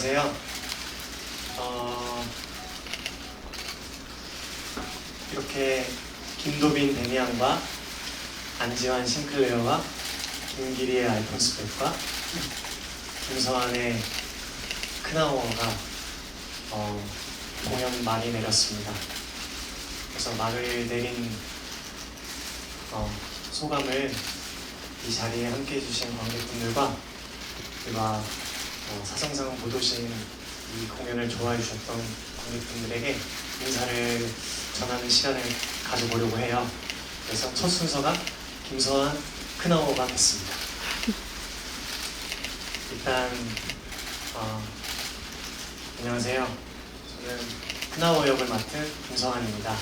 안녕하세요. 어, 이렇게 김도빈 데미안과 안지환 싱클레어와 김기리의 알폰스 백과 김서환의 크나워가 어, 공연 많이 내렸습니다. 그래서 말을 내린 어, 소감을 이 자리에 함께 해주신 관객분들과 그리고 어, 사성상 못 오신 이 공연을 좋아해 주셨던 관객분들에게 인사를 전하는 시간을 가져보려고 해요. 그래서 첫 순서가 김서환 크나워가 됐습니다. 일단 어, 안녕하세요. 저는 크나워 역을 맡은 김서환입니다.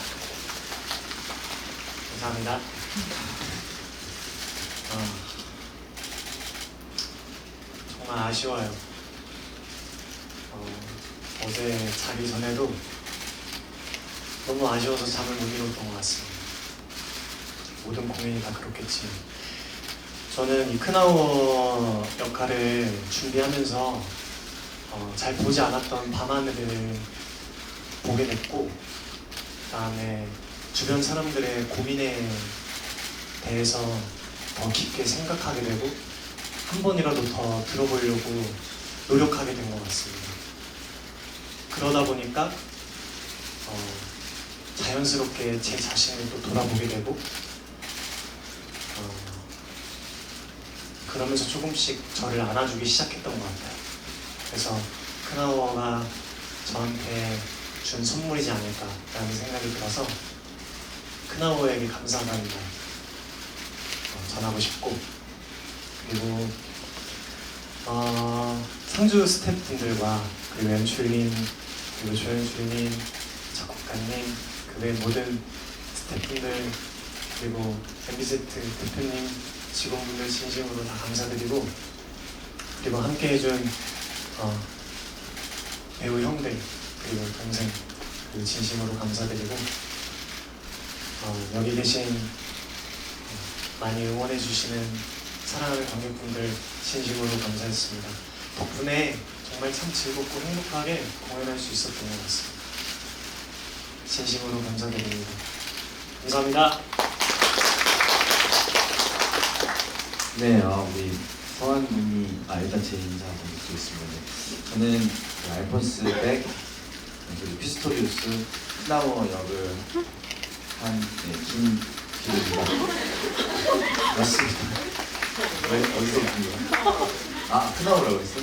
감사합니다. 어, 정말 아쉬워요. 어, 어제 자기 전에도 너무 아쉬워서 잠을 못 이뤘던 것 같습니다. 모든 공연이 다 그렇겠지. 저는 이 크나워 역할을 준비하면서 어, 잘 보지 않았던 밤하늘을 보게 됐고, 그다음에 주변 사람들의 고민에 대해서 더 깊게 생각하게 되고 한 번이라도 더 들어보려고 노력하게 된 것 같습니다. 그러다 보니까 어, 자연스럽게 제 자신을 또 돌아보게 되고 어, 그러면서 조금씩 저를 안아주기 시작했던 것 같아요. 그래서 크나워가 저한테 준 선물이지 않을까라는 생각이 들어서 크나워에게 감사하다는 말 어, 전하고 싶고 그리고 어, 상주 스태프분들과 그리고 연출님 그리고 조연출님 작곡가님 그 외 모든 스태프분들 그리고 MBZ 대표님 직원분들 진심으로 다 감사드리고 그리고 함께 해준 어, 배우 형들 그리고 동생 그리고 진심으로 감사드리고 어, 여기 계신 어, 많이 응원해 주시는 사랑하는 관객분들 진심으로 감사했습니다. 덕분에 정말 참 즐겁고 행복하게 공연할 수 있었던 것 같습니다. 진심으로 감사드립니다. 감사합니다. 네, 어, 우리 서한 군이 아 일단 제 인사 한번 드리겠습니다. 네. 저는 그 알폰스 백 그리고 피스토리우스 플라워 역을 한 네, 김기루입니다. 맞습니다. 왜 어디서 본 거야? 아 크나우라고 했어?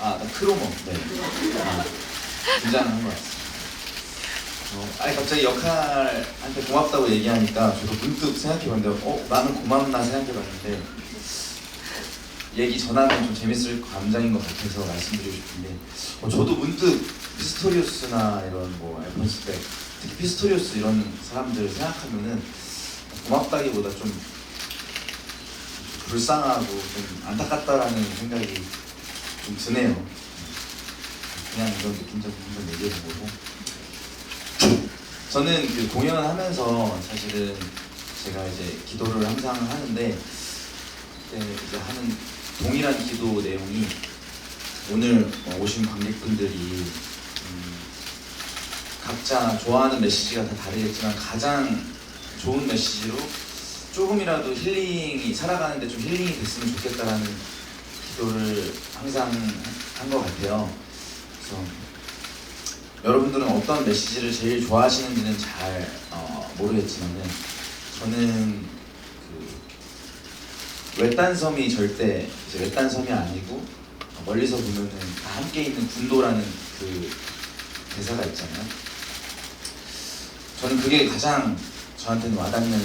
아, 나 크로모. 네. 아, 긴장한 것 같습니다. 어, 아니 갑자기 역할한테 고맙다고 얘기하니까 저도 문득 생각해봤는데 어 나는 고맙나 생각해봤는데 얘기 전하면 좀 재밌을 감정인 것 같아서 말씀드리고 싶은데 어, 저도 문득 피스토리우스나 이런 뭐 알폰스백 특히 피스토리우스 이런 사람들 생각하면은 고맙다기보다 좀 불쌍하고 좀 안타깝다라는 생각이 좀 드네요. 그냥 이런 느낌 좀 한번 얘기해 보고 저는 그 공연을 하면서 사실은 제가 이제 기도를 항상 하는데 그때 이제 하는 동일한 기도 내용이 오늘 어, 오신 관객분들이 음, 각자 좋아하는 메시지가 다 다르겠지만 가장 좋은 메시지로 조금이라도 힐링이 살아가는데 좀 힐링이 됐으면 좋겠다라는 기도를 항상 한 것 같아요. 그래서 여러분들은 어떤 메시지를 제일 좋아하시는지는 잘 어, 모르겠지만은 저는 그 외딴 섬이 절대 이제 외딴 섬이 아니고 멀리서 보면은 다 함께 있는 군도라는 그 대사가 있잖아요. 저는 그게 가장 저한테는 와닿는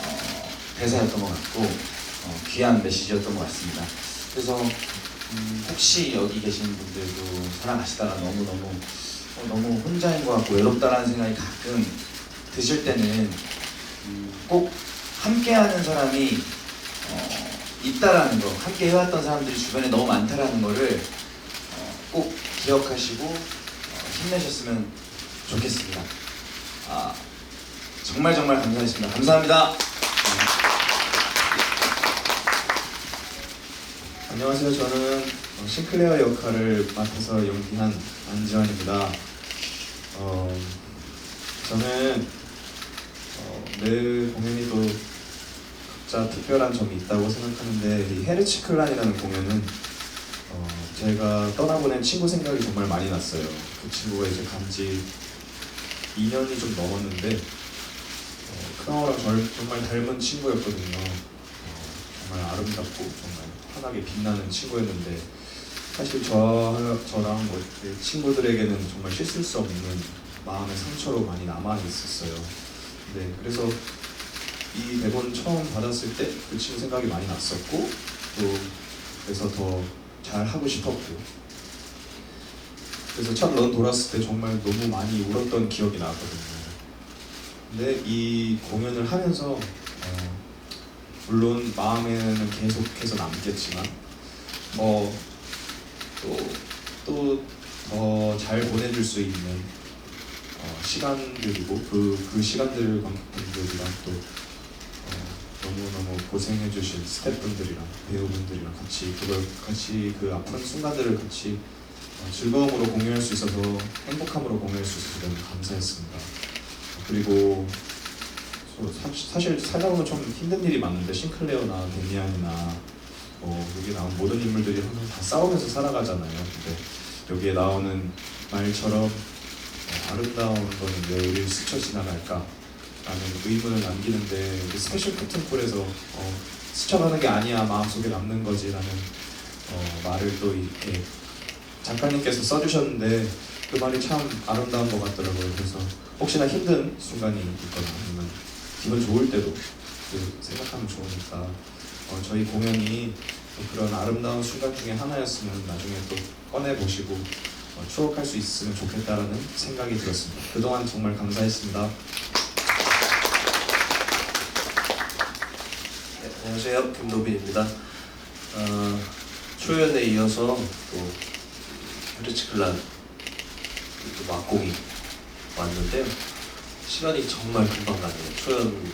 어, 대사였던 것 같고 어, 귀한 메시지였던 것 같습니다. 그래서 음, 혹시 여기 계신 분들도 살아가시다가 너무 너무 어, 너무 혼자인 것 같고 외롭다라는 생각이 가끔 드실 때는 음, 꼭 함께하는 사람이 어, 있다라는 거, 함께 해왔던 사람들이 주변에 너무 많다라는 거를 어, 꼭 기억하시고 어, 힘내셨으면 좋겠습니다. 아, 정말 정말 감사했습니다. 감사합니다. 안녕하세요. 저는 어, 싱클레어 역할을 맡아서 연기한 안지환입니다. 어, 저는 어, 매 공연이 또 각자 특별한 점이 있다고 생각하는데 이 헤르치클란이라는 공연은 어, 제가 떠나보낸 친구 생각이 정말 많이 났어요. 그 친구가 이제 간지 2년이 좀 넘었는데 어, 크나우랑 저를 정말 닮은 친구였거든요. 어, 정말 아름답고 정말 환하게 빛나는 친구였는데 사실 저, 저랑 뭐 친구들에게는 정말 씻을 수 없는 마음의 상처로 많이 남아 있었어요. 네, 그래서 이 대본 처음 받았을 때 그 친구 생각이 많이 났었고 또 그래서 더 잘 하고 싶었고 그래서 첫 런 돌았을 때 정말 너무 많이 울었던 기억이 나거든요. 근데 이 공연을 하면서 어, 물론 마음에는 계속해서 남겠지만 뭐 뭐또 또 더 잘 보내줄 수 있는 어, 시간들이고 그, 그 시간들 관객분들이랑 또 어, 너무너무 고생해주신 스태프분들이랑 배우분들이랑 같이 그걸 같이 그 아픈 순간들을 같이 어, 즐거움으로 공유할 수 있어서 행복함으로 공유할 수 있어서 너무 감사했습니다. 그리고 저 사- 사실 살다 보면 좀 힘든 일이 많은데 싱클레어나 데미안이나 뭐 여기 나온 모든 인물들이 항상 다 싸우면서 살아가잖아요. 근데 여기에 나오는 말처럼 어, 아름다운 거는 왜 우리를 스쳐 지나갈까? 라는 의문을 남기는데 스페셜 커튼콜에서 어, 스쳐가는 게 아니야 마음속에 남는 거지 라는 어, 말을 또 이렇게 작가님께서 써주셨는데 그 말이 참 아름다운 것 같더라고요. 그래서 혹시나 힘든 순간이 있거나 아니면 기분 좋을 때도 그 생각하면 좋으니까 어, 저희 공연이 또 그런 아름다운 순간 중에 하나였으면 나중에 또 꺼내 보시고 어, 추억할 수 있으면 좋겠다라는 생각이 들었습니다. 그동안 정말 감사했습니다. 네, 안녕하세요. 김노빈입니다. 어, 초연에 이어서 또 헤르츠클란 또 막공이 왔는데요. 시간이 정말 금방 가네요. 초연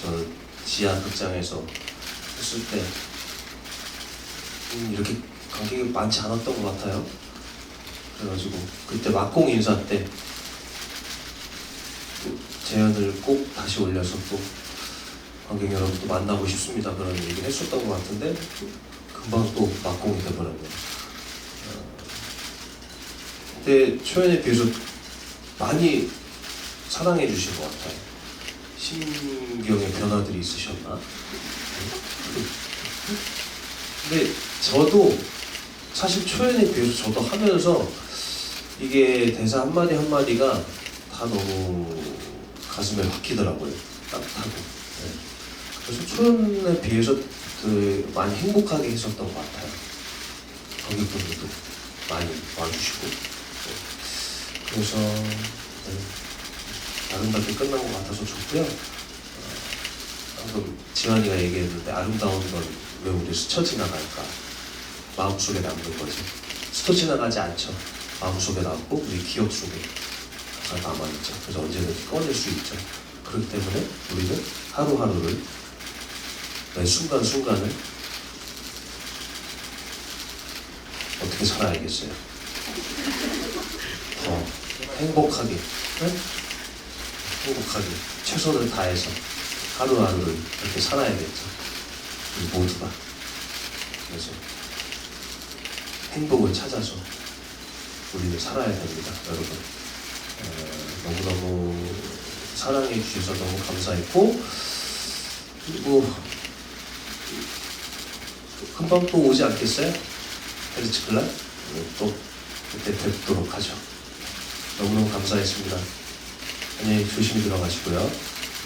저 지하 극장에서 했을 때 음, 이렇게 관객이 많지 않았던 것 같아요. 그래가지고 그때 막공 인사 때또 재연을 꼭 다시 올려서 또 관객 여러분도 만나고 싶습니다. 그런 얘기를 했었던 것 같은데 금방 또 막공이 돼버렸네요. 어, 그때 초연에 비해서 많이 사랑해 주신 것 같아요. 심경의 변화들이 있으셨나? 근데 저도 사실 초연에 비해서 저도 하면서 이게 대사 한마디 한마디가 다 너무 가슴에 박히더라고요. 따뜻하고. 네. 그래서 초연에 비해서 그 많이 행복하게 했었던 것 같아요. 관객분들도 많이 와주시고. 네. 그래서 네, 아름답게 끝난 것 같아서 좋고요. 어, 방금 지환이가 얘기했는데 아름다운 건 왜 우리 스쳐 지나갈까? 마음속에 남는 거지. 스쳐 지나가지 않죠. 마음속에 남고 우리 기억 속에 항상 남아있죠. 그래서 언제든지 꺼낼 수 있죠. 그렇기 때문에 우리는 하루하루를 매 순간순간을 어떻게 살아야겠어요? 더 행복하게, 네? 행복하게 최선을 다해서 하루하루를 이렇게 살아야겠죠. 우리 모두가. 그래서 행복을 찾아서 우리는 살아야 됩니다, 여러분. 어, 너무너무 사랑해 주셔서 너무 감사했고, 그리고 금방 또 오지 않겠어요? 헤르츠클라? 네, 또 그때 뵙도록 하죠. 너무너무 감사했습니다. 안녕히 조심히 들어가시고요.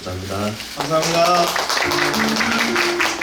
감사합니다. 감사합니다.